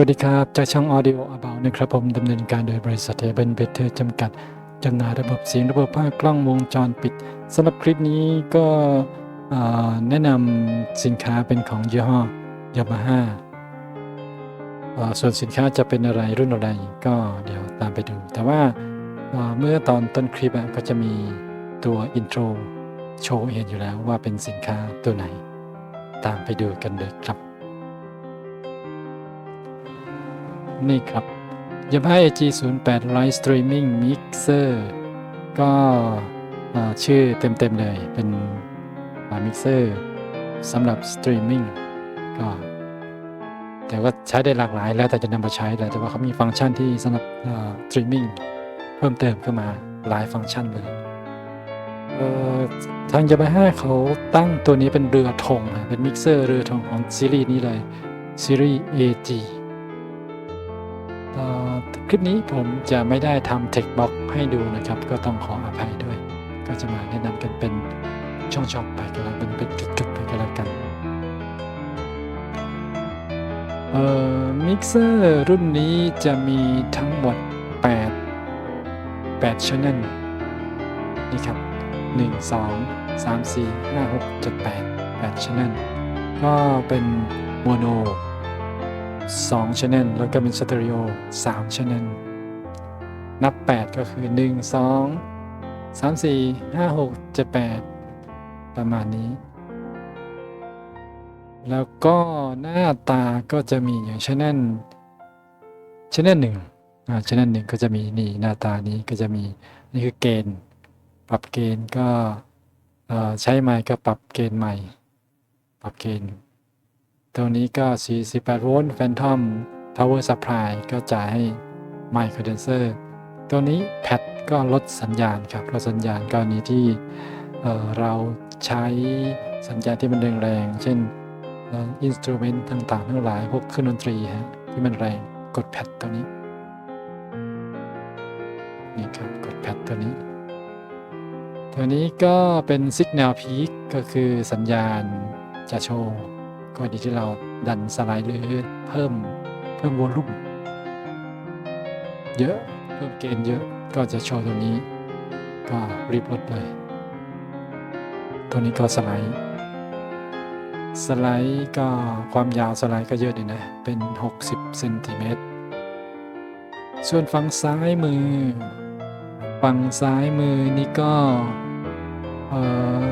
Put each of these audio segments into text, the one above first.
วัสดีครับ จากช่อง Audio About นะครับผมดำเนินการโดยบริษัท Able Better จำกัดจำหน่ายระบบเสียงระบบภาพกล้องวงจรปิดสำหรับคลิปนี้ก็แนะนำสินค้าเป็นของยี่ห้อยามาฮ่าส่วนสินค้าจะเป็นอะไรรุ่นอะไรก็เดี๋ยวตามไปดู แต่ว่าเมื่อตอนต้นคลิปก็จะมีตัวอินโทรโชว์เห็นอยู่แล้วว่าเป็นสินค้าตัวไหน ตามไปดูกันเลยครับ นี่ครับ Yamaha AG08 Live Streaming Mixer ก็เอ่อชื่อเต็มๆเลยเป็นมิกเซอร์สำหรับสตรีมมิ่งก็แต่ว่าใช้ได้หลากหลายแล้วแต่จะนำมาใช้แหละแต่ว่าเขามีฟังก์ชันที่สำหรับสตรีมมิ่งเพิ่มเติมขึ้นมาหลายฟังก์ชันเลยทาง Yamaha เขาตั้งตัวนี้เป็นเรือธงเป็นมิกเซอร์เรือธงของซีรีส์นี้เลยซีรีส์ AG เอ่อ คลิปนี้ผมจะไม่ได้ทำเทคบ็อกให้ดูนะครับ ก็ต้องขออภัยด้วย ก็จะมาแนะนำกันเป็นช่องๆไปกันแล้วเป็นเป็นจุดๆไปกันแล้วกันเอ่อมิกเซอร์รุ่นนี้จะมีทั้งหมด 8 8 channel นี่ครับ 1 2 3 4 5 6 7 8 8 channel ก็เป็นโมโน 2 channel แล้วก็เป็นสเตอริโอ3 channel นับ 8 ก็คือ 1 2 3 4 5 6 7 8 ประมาณนี้ แล้วก็หน้าตาก็จะมีอย่าง channel channel 1อ่า channel 1 ก็จะมีนี่หน้าตานี้ก็จะมีนี่คือเกณฑ์ ปรับเกณฑ์ก็ใช้ไมค์ก็ปรับเกณฑ์ใหม่ ปรับเกณฑ์ ตัวนี้ก็ 48 โวลต์ Phantom Power Supply ก็จ่ายให้ Mic Condenser ตัวนี้แพดก็ลดสัญญาณครับลดสัญญาณกรณีที่เเราใช้สัญญาณที่มันแรงๆเช่นอินสตูเมนต์ต่างๆทั้งหลายพวกเครื่องดนตรีฮะที่มันแรงกดแพดตัวนี้นี่ครับกดแพดตัวนี้ ตัวนี้ก็เป็น Signal Peak ก็คือสัญญาณจะโชว์ ก็ดีที่เราดันสไลด์หรือเพิ่มเพิ่มโวลูมเยอะเพิ่มเกณฑ์เยอะก็จะโชว์ตัวนี้ ก็รีบลดเลยตัวนี้ก็สไลด์สไลด์ก็ความยาวสไลด์ก็เยอะดีนะ เป็น 60เซนติเมตรส่วนฝั่งซ้ายมือ ฝั่งซ้ายมือนี่ก็เอ่อ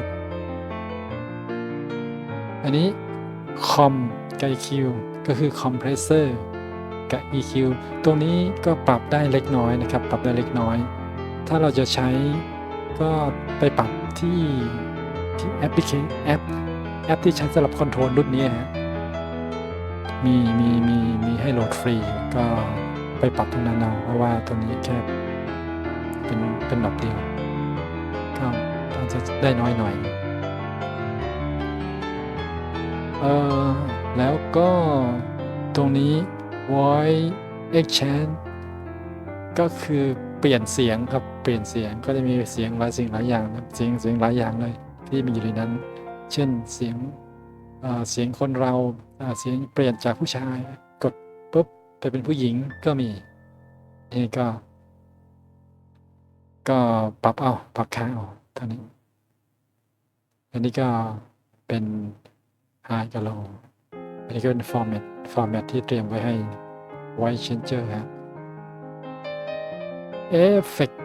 อันนี้ คอมกับ EQ ก็คือคอมเพรสเซอร์กับ EQ ตรงนี้ก็ปรับได้เล็กน้อยนะครับ ปรับได้เล็กน้อย ถ้าเราจะใช้ก็ไปปรับที่ที่แอปพลิเคชันแอปแอปที่ใช้สำหรับคอนโทรลรุ่นนี้ฮะมีมีมีมีให้โหลดฟรี ก็ไปปรับตรงนั้นเอาเพราะว่าตัวนี้แค่เป็นเป็นแบบเดียวก็อาจจะได้น้อยหน่อย เออแล้วก็ตรงนี้ voice exchange ก็คือเปลี่ยนเสียงครับเปลี่ยนเสียงก็จะมีเสียงหลายสิ่งหลายอย่างนะเสียงเสียงหลายอย่างเลยที่มีอยู่ในนั้น เช่นเสียงเสียงคนเราเสียงเปลี่ยนจากผู้ชายกดปุ๊บไปเป็นผู้หญิงก็มีนี่ก็ ก็ปรับเอาปรับค่าเอาเท่านี้อันนี้ก็เป็น high กับ low อันนี้ก็เป็น format format ที่เตรียมไว้ให้ voice changer ฮะ effect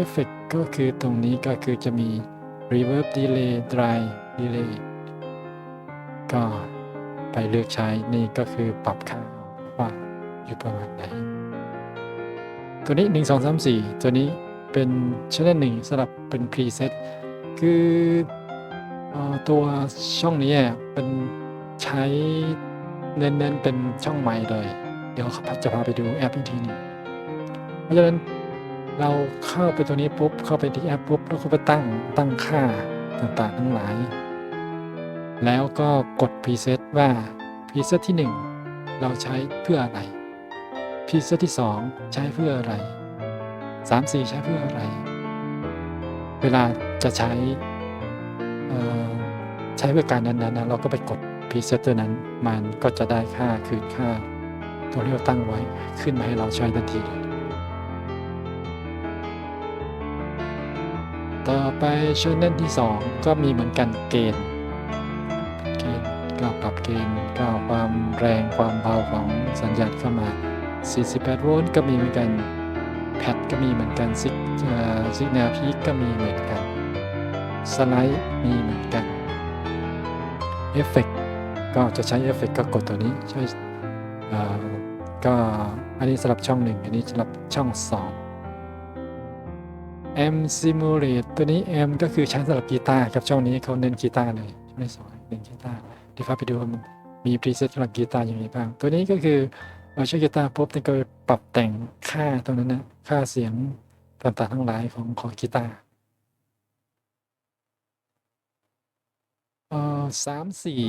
effect ก็คือตรงนี้ก็คือจะมี reverb delay dry delay ก็ไปเลือกใช้นี่ก็คือปรับค่าว่าอยู่ประมาณไหน ตัวนี้ 1 2 3 4 ตัวนี้เป็น channel 1สำหรับเป็น preset คือ ตัวช่องนี้เป็นใช้เน้นๆเป็นช่องใหม่เลย เดี๋ยวจะพาไปดูแอปอีกทีหนึงเพราะฉะนั้นเราเข้าไปตัวนี้ปุ๊บเข้าไปที่แอปปุ๊บแล้วก็ไปตั้งตั้งค่าต่างๆทั้งหลาย แล้วก็กด preset ว่า preset ที่ 1 เราใช้เพื่ออะไร preset ที่ 2 ใช้เพื่ออะไร 3 4 ใช้เพื่ออะไร เวลาจะใช้ ใช้เพื่อการนั้นๆนะเราก็ไปกด preset ตัวนั้น มันก็จะได้ค่าคืนค่าตัวที่เราตั้งไว้ขึ้นมาให้เราใช้ทันทีเลยต่อไปช่วงเล่นที่ 2 ก็มีเหมือนกันเกณฑ์เกณฑ์ก็ปรับเกณฑ์ก็ความแรงความเบาของสัญญาณเข้ามา 48 โวลต์ก็มีเหมือนกันแพดก็มีเหมือนกันซิกซิกแนวพีคก็มีเหมือนกัน สไลด์มีเหมือนกันเอฟเฟกก็จะใช้เอฟเฟกก็กดตัวนี้ใช้อ่อก็อันนี้สำหรับช่องหนึ่งอันนี้สำหรับช่องสอง M Simulate ตัวนี้ M ก็คือใช้สำหรับกีตาร์ครับช่องนี้เขาเน้นกีตาร์เลยช่องที่สองเน้นกีตาร์เดี๋ยวพาไปดูมันมีพรีเซตสำหรับกีตาร์อย่างไรบ้าง ตัวนี้ก็คือเราใช้กีตาร์ปุ๊บนี่ก็ปรับแต่งค่าตรงนั้นนะค่าเสียงต่างๆทั้งหลายของของกีตาร์ เอ่อสามสี่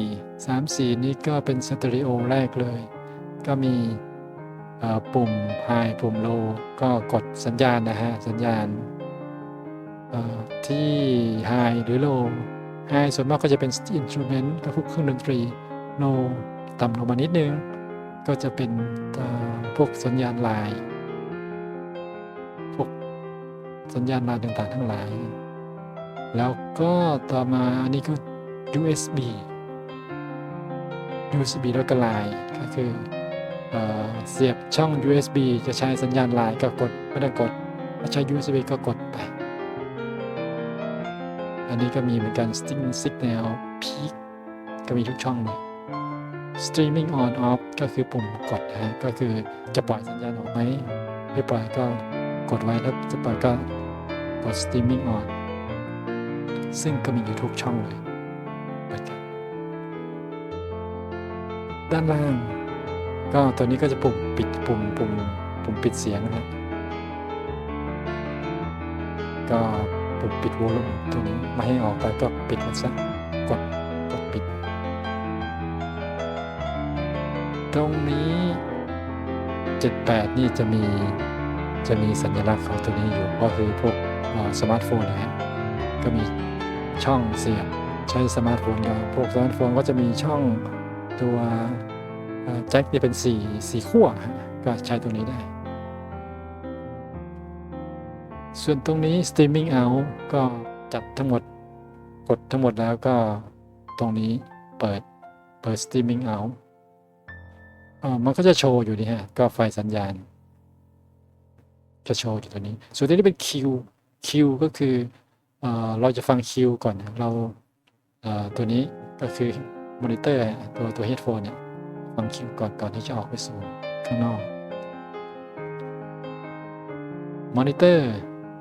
สามสี่นี้ก็เป็นสเตอริโอแรกเลย ก็มีปุ่ม High ปุ่ม Low ก็กดสัญญาณนะฮะ สัญญาณที่ High หรือ Low High ส่วนมากก็จะเป็น Instrument ก็พวกเครื่องดนตรี Low ต่ำลงมานิดนึง ก็จะเป็นพวกสัญญาณลาย พวกสัญญาณลายต่างๆทั้งหลาย แล้วก็ต่อมาอันนี้ก็ USB USB แล้วก็ลายก็คือเอเสียบช่อง USB จะใช้สัญญาณลายก็กดไม่ต้องกดถ้าใช้ USB ก็กดไป อันนี้ก็มีเหมือนกัน Sting Signal Peak ก็มีทุกช่องเลย Streaming on off ก็คือปุ่มกดนะก็คือจะปล่อยสัญญาณออกไหมไม่ปล่อยก็กดไว้แล้วจะปล่อยก็กด Streaming on ซึ่งก็มีอยู่ทุกช่องเลย ด้านล่าง ก็ตัวนี้ก็จะปุ่มปิดปุ่มปุ่มปุ่มปิดเสียงนะก็ปุ่มปิดวอลลุ่มตัวนี้ไม่ให้ออกไปก็ปิดมันซะกดกดปิด ตรงนี้ 78 นี่จะมีจะมีสัญลักษณ์ของตัวนี้อยู่ก็คือพวกสมาร์ทโฟนนะฮะก็มีช่องเสียบใช้สมาร์ทโฟนก็พวกสมาร์ทโฟนก็จะมีช่อง ตัวแจ็คที่เป็นสี่สี่ขั้วก็ใช้ตรงนี้ได้ ส่วนตรงนี้ streaming out ก็จัดทั้งหมดกดทั้งหมดแล้วก็ตรงนี้เปิดเปิด streaming out เอ่อมันก็จะโชว์อยู่นี่ฮะ ก็ไฟสัญญาณ จะโชว์อยู่ตัวนี้ ส่วนตัวนี้เป็น Q Q ก็คือเอเราจะฟัง Q ก่อน เราเตัวนี้ก็คือ มอนิเตอร์ตัวตัว headphone เนี่ยฟัง Q ก่อนก่อนที่จะออกไปสู่ข้างนอกมอนิเตอร์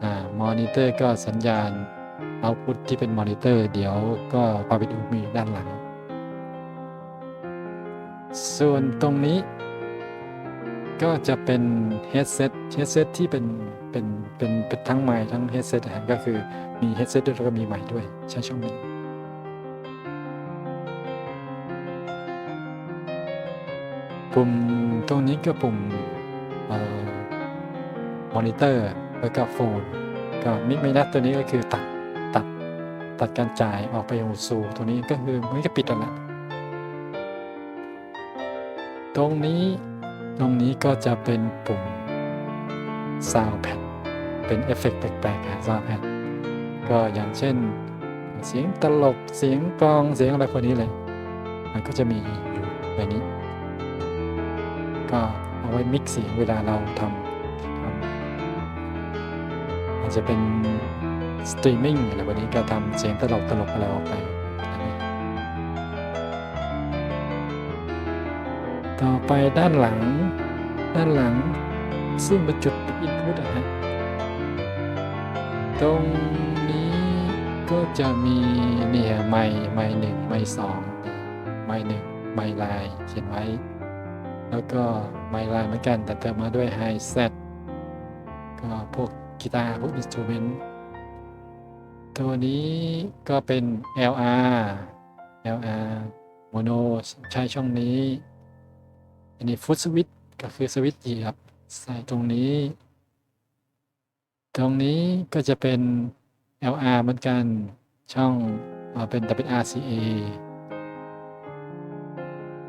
อ่ามอนิเตอร์ก็สัญญาณเอาพุทที่เป็นมอนิเตอร์ เดี๋ยวก็พาไปดูมีด้านหลัง ส่วนตรงนี้ก็จะเป็น headset headset ที่เป็นเป็นเป็นเป็นทั้งไมค์ทั้ง headset นก็คือมี headset ด้วยแล้วก็มีไมค์ด้วยใช้ช่องนี้ ปุ่มตรงนี้ก็ปุ่มมอนิเตอร์แล้วก็โฟนก็มิกไมนัดตัวนี้ก็คือตัดตัดตัดการจ่ายออกไปยังสู่ตัวนี้ก็คือมันก็ปิดแล้วแหละตรงนี้ตรงนี้ก็จะเป็นปุ่ม Sound Pad เป็นเอฟเฟกต์แปลกๆฮะ Sound Pad ก็อย่างเช่น เสียงตลกเสียงกลองเสียงอะไรพวกนี้เลย มันก็จะมีอยู่ในนี้ ก็เอาไว้มิกซ์เสียงเวลาเราทำทำอาจจะเป็นสตรีมมิ่งอะไรวันนี้ก็ทำเสียงตลกตลกอะไรออกไป ต่อไปด้านหลัง ด้านหลัง ซึ่งเป็นจุดอินพุตนะฮะตรงนี้ก็จะมีเนี่ย ไม้ไม้หนึ่งไม้สองไม้หนึ่งไม้ลายเขียนไว้ แล้วก็ไมค์ไลน์เหมือนกัน แต่เติมมาด้วยไฮเซตก็พวกกีตาร์พวกอินสตูเมนต์ตัวนี้ก็เป็น LR LR โมโนใช้ช่องนี้ อันนี้ฟุตสวิตก็คือสวิตเหยียบใส่ตรงนี้ ตรงนี้ก็จะเป็น LR เหมือนกันช่องเป็นแต่เป็น RCA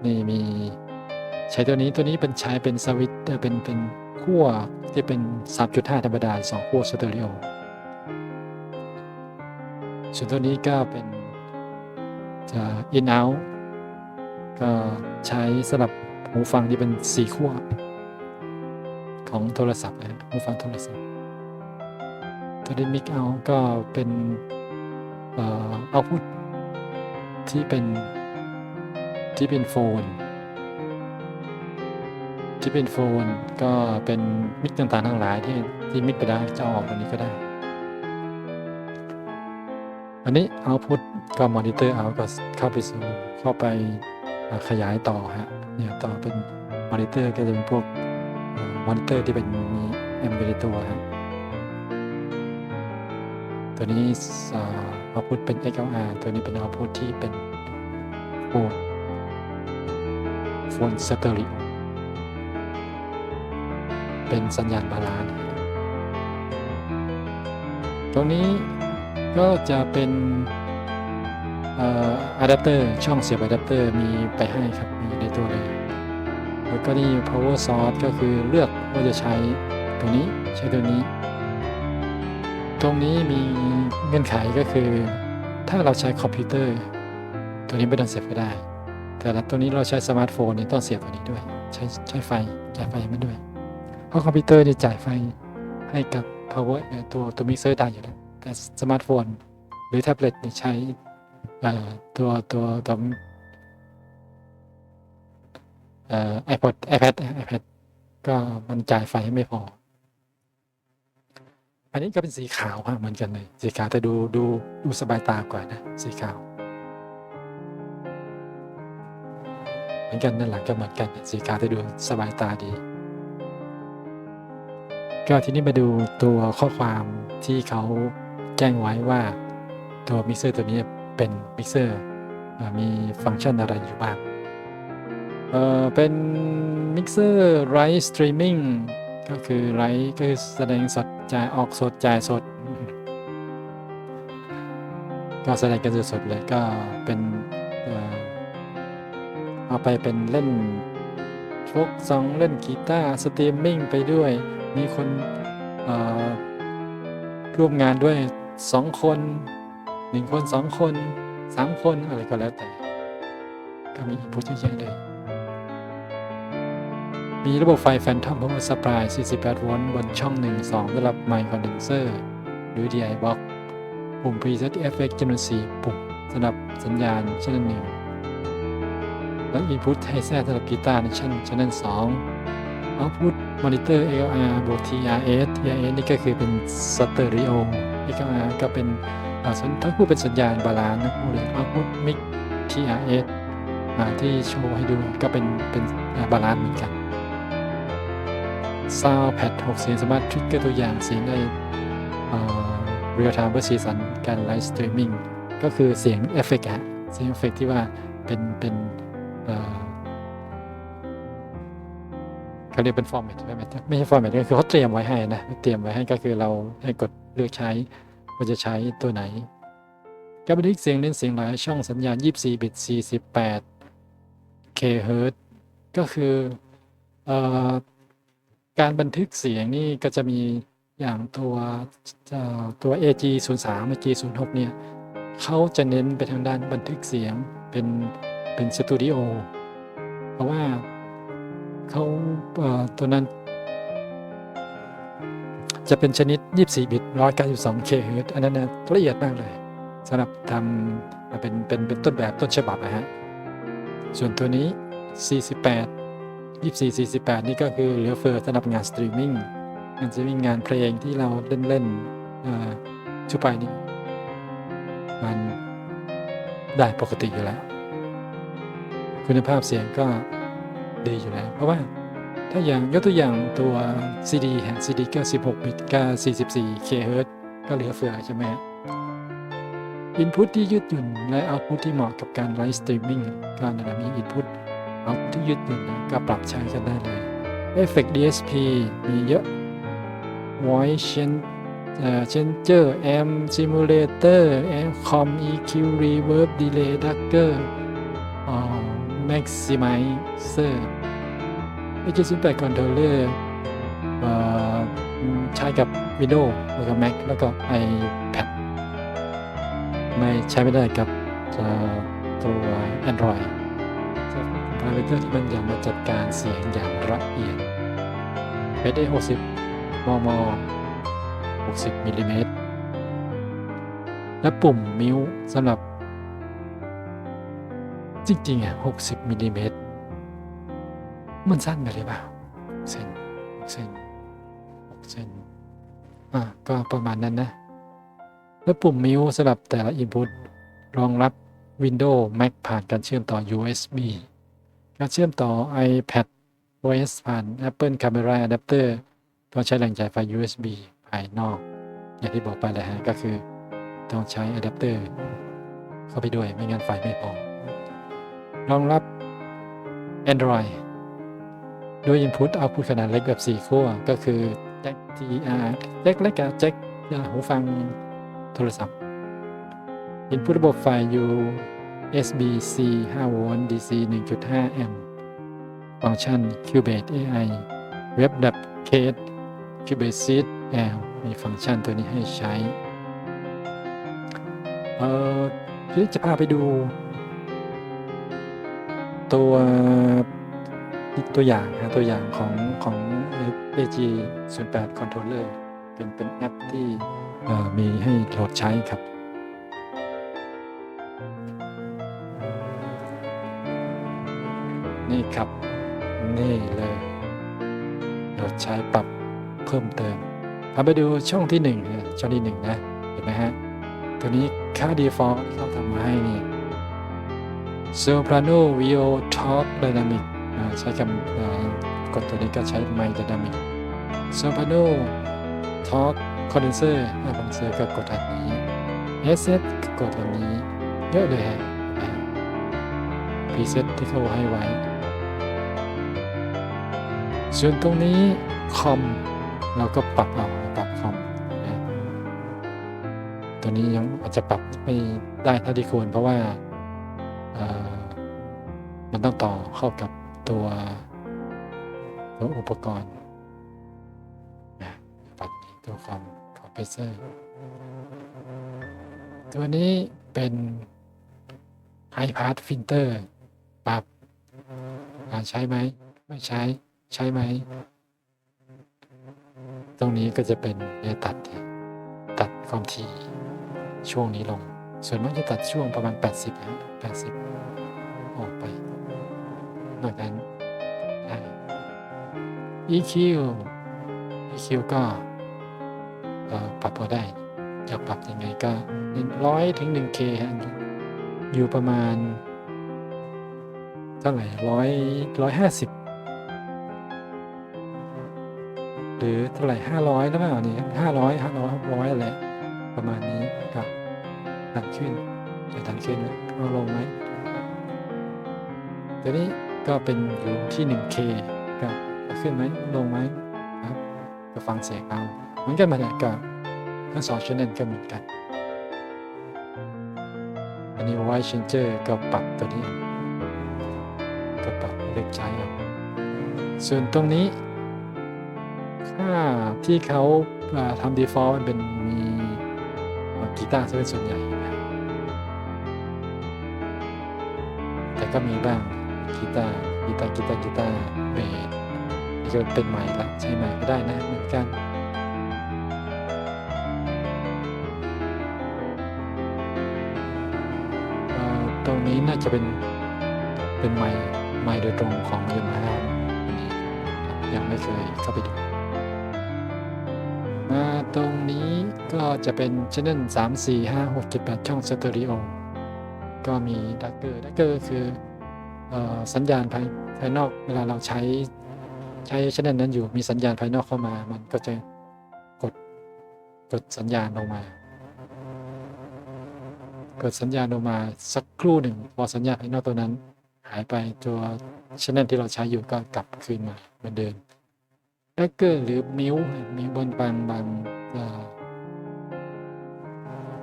นี่มี ใช้ตัวนี้ตัวนี้เป็นใช้เป็นสวิตเอ่อเป็นเป็นขั้วที่เป็น 3.5 ธรรมดาสองขั้วสเตอริโอส่วนตัวนี้ก็เป็นจะ in out ก็ใช้สำหรับหูฟังที่เป็นสีขั้วของโทรศัพท์นะฮะหูฟังโทรศัพท์ ตัวนี้มิกเอาก็เป็นเอ่อเอาพุทที่เป็นที่เป็นโฟน ที่เป็นโฟนก็เป็นมิกต่างๆทั้งหลายที่ที่มิกไปได้จะอาออกวันนี้ก็ได้ อันนี้เอาพุทก็มอนิเตอร์เอาก็เข้าไปสู่เข้าไปขยายต่อฮะเนี่ยต่อเป็นมอนิเตอร์ก็จะเป็นพวกมอนิเตอร์ที่เป็นมีแอมเบในตัวฮะตัวนี้เอาพุทเป็น XLR ตัวนี้เป็นเอาพุทที่เป็นโฟนโฟนสเตอริโอ เป็นสัญญาณบาลานซ์ตรงนี้ก็จะเป็นอะแดปเตอร์ช่องเสียบอะแดปเตอร์มีไปให้ครับ มีในตัวเลย แล้วก็นี่ power source ก็คือเลือกว่าจะใช้ตัวนี้ใช้ตัวนี้ ตรงนี้มีเงื่อนไขก็คือ ถ้าเราใช้คอมพิวเตอร์ ตัวนี้ไม่ต้องเสียบก็ได้ แต่ละตัวนี้เราใช้สมาร์ทโฟนนี่ต้องเสียบตัวนี้ด้วย ใช้ใช้ไฟจ่ายไฟมันด้วย เพราะคอมพิวเตอร์นี่จ่ายไฟให้กับ power ตัวตัวมิกเซอร์ได้อยู่แล้ว แต่สมาร์ทโฟน หรือแท็บเล็ตนี่ใช้ตัวตัวตัวเอ่อ iPod iPad iPad ก็มันจ่ายไฟไม่พอ อันนี้ก็เป็นสีขาวฮะเหมือนกันเลย สีขาวแต่ดูดูดูสบายตากว่านะ สีขาว เหมือนกันด้านหลังก็เหมือนกัน สีขาวแต่ดูสบายตาดี ก็ทีนี้มาดูตัวข้อความที่เขาแจ้งไว้ว่าตัวมิกเซอร์ตัวนี้เป็นมิกเซอร์มีฟังก์ชันอะไรอยู่บ้าง เออเป็นมิกเซอร์ไรส์สตรีมมิ่งก็คือไรส์ก็คือแสดงสดจ่ายออกสดจ่ายสด ก็แสดงกันสดๆเลยก็เป็นเอาไปเป็นเล่นฟกซองเล่นกีตาร์สตรีมมิ่งไปด้วย มีคนร่วมงานด้วย2คนหนึ่งคนสองคนสามคนอะไรก็แล้วแต่ ก็มีอินพุตเยอะแยะเลย มีระบบไฟ Phantom Power Supply 48 โวลต์บนช่อง 1 2สำหรับไมค์คอนเดนเซอร์หรือ DI Box ปุ่ม Preset Effect จำนวน 4 ปุ่มสำหรับสัญญาณช n น e l 1และ Input ให้แทรกสำหรับกีตาร์ในชั้น Channel 2 Output Monitor L/R บวก TRS TRS นี่ก็คือเป็น Stereo XLR ก็เป็นอ่าสัญทั้งคู่เป็นสัญญาณบาลานซ์ทั้งคู่เลย Output Mic TRS ที่โชว์ให้ดูก็เป็นเป็นบาลานซ์เหมือนกัน Sound Pad 6เสียงสามารถทริกเกอร์ตัวอย่างเสียงได้เรียลไทม์เพื่อสีสันการไลฟ์สตรีมมิ่งก็คือเสียงเอฟเฟกต์ฮะเสียงเอฟเฟกต์ที่ว่าเป็นเป็นเอ่อ เขาเรียกเป็นฟอร์แมตใช่ไหมไม่ใช่ฟอร์แมตก็คือเขาเตรียมไว้ให้นะเตรียมไว้ให้ก็คือเราให้กดเลือกใช้ว่าจะใช้ตัวไหนการบันทึกเสียงเล่นเสียงหลายช่องสัญญาณ 24 บิต 48 k Hz ก็คืออการบันทึกเสียงนี่ก็จะมีอย่างตัวตัว AG 0 3 AG 0 6เนี่ยเขาจะเน้นไปทางด้านบันทึกเสียงเป็นเป็นสตูดิโอเพราะว่า เขาตัวนั้น จะเป็นชนิด 24 บิต 192 k Hz อันนั้นนะละเอียดมากเลยสำหรับทำเป็นเป็นเป็นต้นแบบต้นฉบับนะฮะ ส่วนตัวนี้ 48 24 48 นี่ก็คือเหลือเฟือสำหรับงานสตรีมมิ่งงานสตรีมมิ่งงานเพลงที่เราเล่นเล่นๆเอ่อทั่วไปนี่มันได้ปกติอยู่แล้ว คุณภาพเสียงก็ ดีอยู่แล้ว เพราะว่าถ้าอย่างยกตัวอย่างตัว CD ฮะ CD ก็ 16 บิตก็ 44 k Hz ก็เหลือเฟือใช่ไหมฮะ Input ที่ยืดหยุ่นและ Output ที่เหมาะกับการไลฟ์สตรีมมิ่งก็นั่นะมี Input Output ที่ยืดหยุ่นนะก็ปรับใช้กันได้เลย Effect DSP มีเยอะ Voice Change เอ่อ Changer Amp Simulator Amp Com EQ Reverb Delay Ducker อ่า Maximizer AG08 Controller เอ่อใช้กับ Windows แล้วก็ Mac แล้วก็ iPad ไม่ใช้ไม่ได้กับตัว Android พารามิเตอร์ที่มันอยากมาจัดการเสียงอย่างละเอียด PD 60 มม 60มิลลิเมตรและปุ่มมิวสำหรับ จริงๆอะ60มิลลิเมตรมันสั้นไปหรือเปล่าเซนเซนเซนอะก็ประมาณนั้นนะ แล้วปุ่มมิวสำหรับแต่ละ Input รองรับ Windows Mac ผ่านการเชื่อมต่อ USB การเชื่อมต่อ iPad OS ผ่าน Apple Camera Adapter ก็ใช้แหล่งจ่ายไฟ USB ภายนอก อย่างที่บอกไปเลยฮะ ก็คือต้องใช้อะแดปเตอร์เข้าไปด้วยไม่งั้นไฟไม่พอ รองรับ Android ด้วย Input Output ขนาดเล็กแบบ 4 ขั้ว ก็คือแจ็ค TR แจ็คเล็กกับแจ็คหูฟังโทรศัพท์ Input ระบบไฟ USB-C 5 โวลต์ DC 1.5 แอมป์ฟังก์ชัน Cubase AI Web d a p Case Cubase Seed L มีฟังก์ชันตัวนี้ให้ใช้ เอ่อที่จะพาไปดู ตัวตัวอย่างนะตัวอย่างของของ AG 0 8 Controller เป็นเป็นแอปที่มีให้โหลดใช้ครับนี่ครับ นี่เลยโหลดใช้ปรับเพิ่มเติมพาไปดูช่องที่หนึ่งนะช่องที่หนึ่งนะ เห็นไหมฮะ ตัวนี้ค่า default ที่เขาทำมาให้นี่ Soprano VO Talk Dynamic อ่าใช้คำกดตัวนี้ก็ใช้ Mic Dynamic Soprano Talk Condenser อ่า Condenser ก็กดอันนี้ Headset ก็กดอันนี้เยอะเลยฮะเห็นไหม Preset ที่เขาให้ไว้ ส่วนตรงนี้คอมเราก็ปรับเอาปรับคอมตัวนี้ยังอาจจะปรับไม่ได้เท่าที่ควรเพราะว่า มันต้องต่อเข้ากับตัวตัวอุปกรณ์นะปรับนี้ตัวคอมคอมเพรสเซอร์ ตัวนี้เป็น High Pass Filter ปรับใช้ไหม ไม่ใช้ ใช้ไหม ตรงนี้ก็จะเป็นเนี่ยตัด ตัดความถี่ช่วงนี้ลง ส่วนมากจะตัดช่วงประมาณ 80นะ80 นอกนั้นได้ EQ EQ ก็ปรับพอได้จะปรับยังไงก็ร้อยถึง 1K ฮะอยู่ประมาณ เท่าไหร่ร้อยร้อยห้าสิบหรือเท่าไหร่ห้าร้อยหรือเปล่านี่ห้าร้อยห้าร้อยร้อยอะไรประมาณนี้ก็ดันขึ้นจะดันขึ้นนะเอาลงไหมตัวนี้ ก็เป็นอยู่ที่ 1K ก็ขึ้นไหมลงไหมครับก็ฟังเสียงเอาเหมือนกันมาเนี่ยก็ทั้งสองชแนลก็เหมือนกัน อันนี้ White Changer ก็ปรับตัวนี้ก็ปรับเลือกใช้เอาส่วนตรงนี้ ค่าที่เขาทำ default มันเป็นมีกีตาร์ซะเป็นส่วนใหญ่ แต่ก็มีบ้าง กีตาร์กีตาร์กีตาร์กีตาร์เบสนี่ก็เป็นใหม่ละใช้ใหม่ก็ได้นะเหมือนกันตรงนี้น่าจะเป็นเป็นไมค์ไมค์โดยตรงของยมาฮ่าอันนี้ยังไม่เคยเข้าไปดูมาตรงนี้ก็จะเป็นช n น l 3 4 5 6 7 8ช่องสเตอริโอก็มีดักเกอร์ดักเกอร์คือ สัญญาณภายภายนอกเวลาเราใช้ใช้ช n นนั้นอยู่มีสัญญาณภายนอกเข้ามา มันก็จะกดกดสัญญาณลงมาเกิดสัญญาณออกมาสักครู่หนึ่งพอสัญญาณภายนอกตัวนั้น หายไปตัวชแนลที่เราใช้อยู่ก็กลับคืนมาเหมือนเดิมแบเกอร์หรือมิวมีบนบางบาง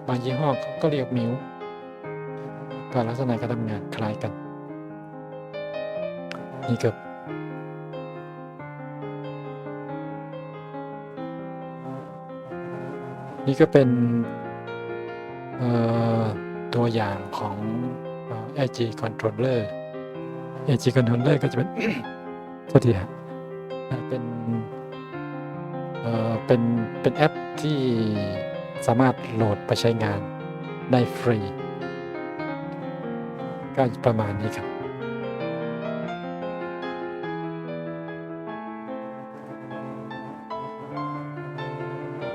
บางยี่ห้อก็เรียกมิวก็ลักษณะการทำงานคล้ายกัน นี่ก็นี่ก็เป็นตัวอย่างของ AG Controller AG Controller ก็จะเป็นสวัสดีฮะเป็นเป็น เป็นแอปที่สามารถโหลดไปใช้งานได้ฟรี ก็ประมาณนี้ครับ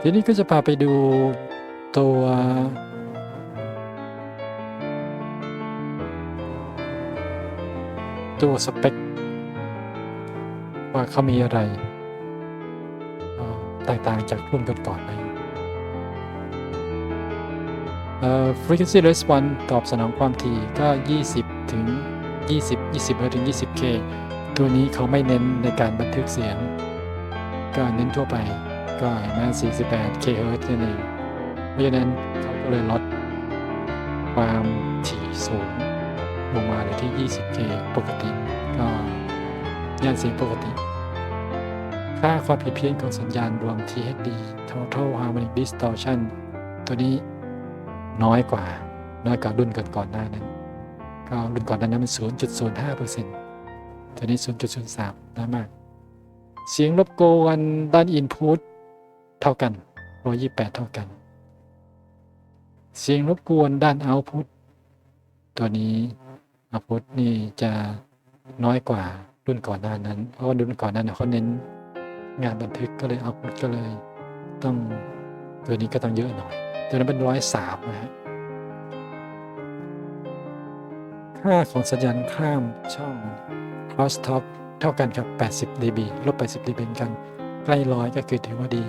ทีนี้ก็จะพาไปดูตัวตัวสเปค ว่าเขามีอะไร แตกต่างจากรุ่นก่อนๆไหมเอ่อ frequency response ตอบสนองความถี่ก็ 20 ถึง 20 20ไปถึง 20K ตัวนี้เขาไม่เน้นในการบันทึกเสียง ก็เน้นทั่วไป ก็เห็นไหม48 kHz นั่นเองเพราะฉะนั้นเขาก็เลยลดความถี่สูงลงมาเหลือที่ 20K ปกติ ก็ย่านเสียงปกติ ค่าความผิดเพี้ยนของสัญญาณรวม THD Total Harmonic Distortion ตัวนี้น้อยกว่า น้อยกว่ารุ่นก่อนๆหน้านั้น ก็รุ่นก่อนหน้านั้นมัน 0.05%ตัวนี้ 0.03น้อยมาก เสียงรบกวนด้าน Input เท่ากัน 128 เท่ากัน เสียงรบกวนด้าน Output ตัวนี้ Output นี่จะน้อยกว่ารุ่นก่อนหน้านั้น เพราะว่ารุ่นก่อนหน้านั้นเขาเน้นงานบันทึกก็เลย Output ก็เลย ต้องตัวนี้ก็ต้องเยอะหน่อยตัวนั้นเป็นร้อยสามนะฮะค่าของสัญญาณข้ามช่อง cross talk เท่ากันกับ 80 dB ลบ 80 dB เหมือนกัน ใกล้ร้อยก็คือถือว่าดี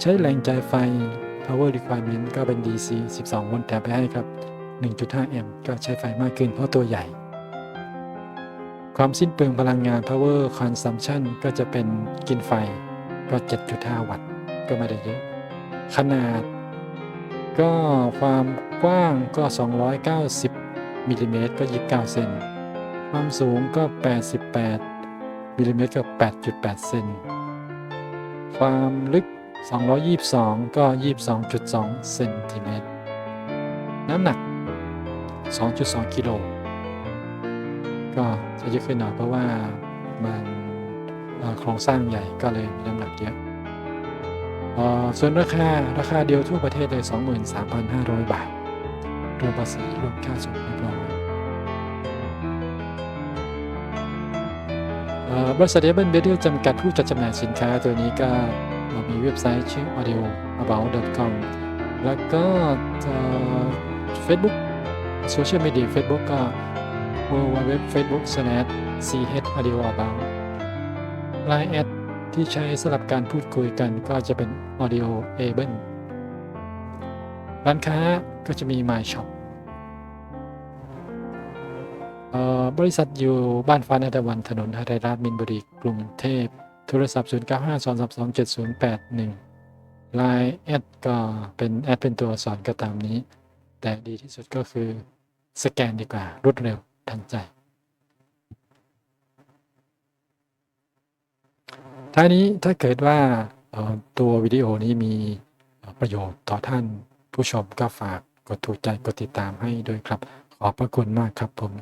ใช้แรงจ่ายไฟ power requirement ก็เป็น DC 12 โวลต์แถมไปให้ครับ 1.5 แอมป์ก็ใช้ไฟมากขึ้นเพราะตัวใหญ่ ความสิ้นเปลืองพลังงาน power consumption ก็จะเป็นกินไฟก็ 7.5 วัตต์ก็ไม่ได้เยอะ ขนาด ก็ความกว้างก็ 290มิลลิเมตรก็ 29 เซนความสูงก็ 88มิลลิเมตรก็ 8.8 เซน ความลึก 222 ก็ 22.2เซนติเมตร น้ำหนัก 2.2 กิโล ก็จะเยอะขึ้นหน่อยเพราะว่ามันโครงสร้างใหญ่ก็เลยมีน้ำหนักเยอะส่วนราคา ราคาเดียวทั่วประเทศเลย 23,500 บาท รวมภาษีรวมค่าส่งเรียบร้อยบริษัทเอเบิลเบเดลจำกัดผู้จัดจำหน่ายสินค้าตัวนี้ก็ เอ่อมีเว็บไซต์ชื่อ audioabout.com แล้วก็เฟซบุ๊กโซเชียลมีเดีย Facebook ก็ www.facebook/chaudioabout Line แอดที่ใช้สำหรับการพูดคุยกันก็จะเป็น audio able ร้านค้าก็จะมี My Shop บริษัทอยู่บ้านฟ้านาตะวันถนนหทัยราชมินบุรีกรุงเทพ โทรศัพท์ 0 9 5 2 3 2 7 0 8 1 Line แอดก็เป็นแอดเป็นตัวสอักษรก็ตามนี้ แต่ดีที่สุดก็คือสแกนดีกว่ารวดเร็วทันใจ ท้ายนี้ถ้าเกิดว่าตัววิดีโอนี้มีประโยชน์ต่อท่านผู้ชมก็ฝากกดถูกใจกดติดตามให้ด้วยครับ ขอบพระคุณมากครับผม